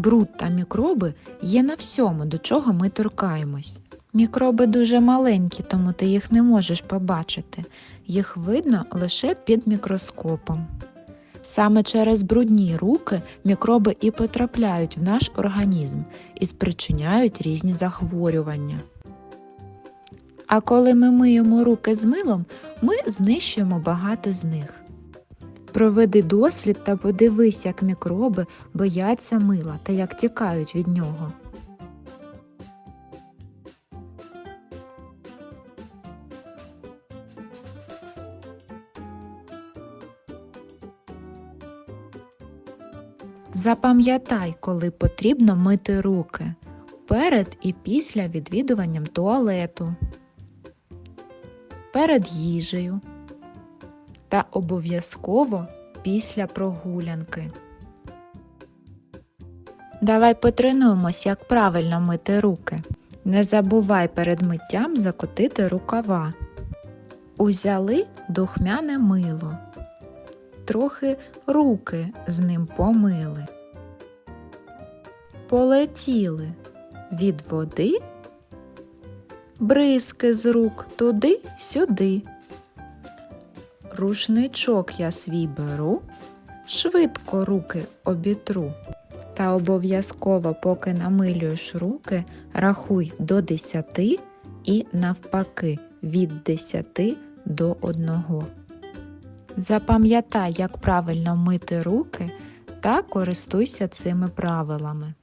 Бруд та мікроби є на всьому, до чого ми торкаємось. Мікроби дуже маленькі, тому ти їх не можеш побачити. Їх видно лише під мікроскопом. Саме через брудні руки мікроби і потрапляють в наш організм і спричиняють різні захворювання. А коли ми миємо руки з милом, ми знищуємо багато з них. Проведи дослід та подивись, як мікроби бояться мила та як тікають від нього. Запам'ятай, коли потрібно мити руки перед і після відвідуванням туалету, перед їжею та обов'язково після прогулянки. Давай потренуємось, як правильно мити руки. Не забувай перед миттям закотити рукава. Узяли духмяне мило. Трохи руки з ним помили. Полетіли від води, бризки з рук туди-сюди. Рушничок я свій беру, швидко руки обітру. Та обов'язково, поки намилюєш руки, рахуй до 10 і навпаки від 10 до 1. Запам'ятай, як правильно мити руки та користуйся цими правилами.